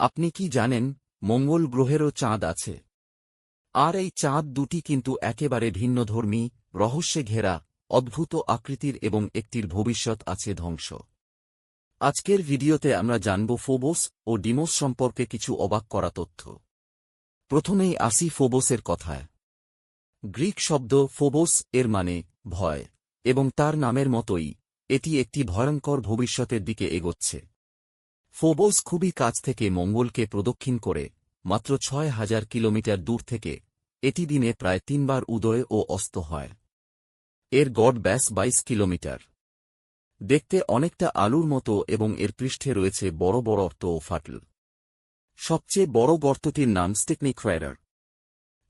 আপনি কি জানেন, মঙ্গল গ্রহেরও চাঁদ আছে। আর এই চাঁদ দুটি কিন্তু একেবারে ভিন্নধর্মী, রহস্যে ঘেরা, অদ্ভুত আকৃতির এবং একটির ভবিষ্যৎ আছে ধ্বংস। আজকের ভিডিওতে আমরা জানব ফোবোস ও ডিমোস সম্পর্কে কিছু অবাক করা তথ্য। প্রথমেই আসি ফোবোসের কথায়। গ্রিক শব্দ ফোবোস এর মানে ভয়, এবং তার নামের মতোই, এটি একটি ভয়ঙ্কর ভবিষ্যতের দিকে এগোচ্ছে। ফোবোস খুবই কাছ থেকে মঙ্গলকে প্রদক্ষিণ করে, মাত্র ছয় হাজার কিলোমিটার দূর থেকে, এটি দিনে প্রায় তিনবার উদয় ও অস্ত হয়। এর গড় ব্যাস বাইশ কিলোমিটার। দেখতে অনেকটা আলুর মতো এবং এর পৃষ্ঠে রয়েছে বড় বড় অর্থ ও ফাটল। সবচেয়ে বড় গর্তটির নাম স্টিকনিক ক্রায়ার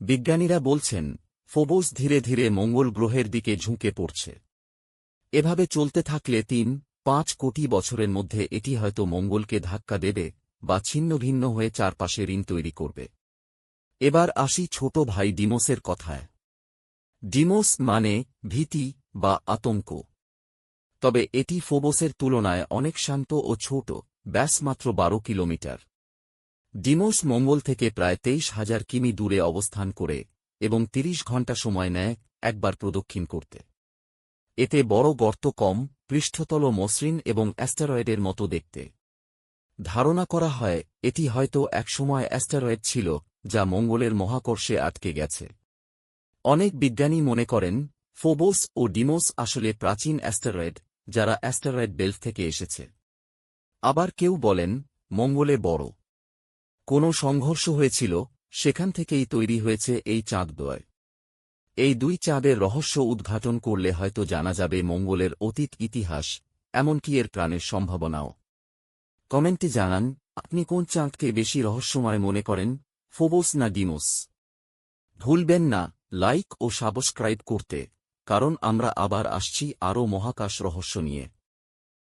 বিজ্ঞানীরা বলছেন, ফোবোস ধীরে ধীরে মঙ্গল গ্রহের দিকে ঝুঁকে পড়ছে। এভাবে চলতে থাকলে তিন পাঁচ কোটি বছরের মধ্যে এটি হয়তো মঙ্গলকে ধাক্কা দেবে বা ছিন্ন ভিন্ন হয়ে চারপাশে ঋণ তৈরি করবে। এবার আসি ছোট ভাই ডিমোসের কথায়। ডিমোস মানে ভীতি বা আতঙ্ক। তবে এটি ফোবোসের তুলনায় অনেক শান্ত ও ছোট, ব্যাস মাত্র বারো কিলোমিটার। ডিমোস মঙ্গল থেকে প্রায় তেইশ হাজার কিমি দূরে অবস্থান করে এবং তিরিশ ঘণ্টা সময় নেয় একবার প্রদক্ষিণ করতে। এতে বড় গর্ত কম পৃষ্ঠতল মসৃণ এবং অ্যাস্টারয়েডের মতো দেখতে। ধারণা করা হয়, এটি হয়তো একসময় অ্যাস্টারয়েড ছিল, যা মঙ্গলের মহাকর্ষে আটকে গেছে। অনেক বিজ্ঞানী মনে করেন, ফোবোস ও ডিমোস আসলে প্রাচীন অ্যাস্টারয়েড, যারা অ্যাস্টারয়েড বেল্ট থেকে এসেছে। আবার কেউ বলেন, মঙ্গলে বড়। কোনো সংঘর্ষ হয়েছিল, সেখান থেকেই তৈরি হয়েছে এই চাঁদদ্বয় এই দুই চাঁদের রহস্য উদ্ঘাটন করলে হয়তো জানা যাবে মঙ্গলের অতীত ইতিহাস, এমনকি এর প্রাণের সম্ভাবনাও। কমেন্টে জানান, আপনি কোন চাঁদকে বেশি রহস্যময় মনে করেন? ফোবোস না ডিমোস? ভুলবেন না, লাইক ও সাবস্ক্রাইব করতে, কারণ আমরা আবার আসছি আরও মহাকাশ রহস্য নিয়ে।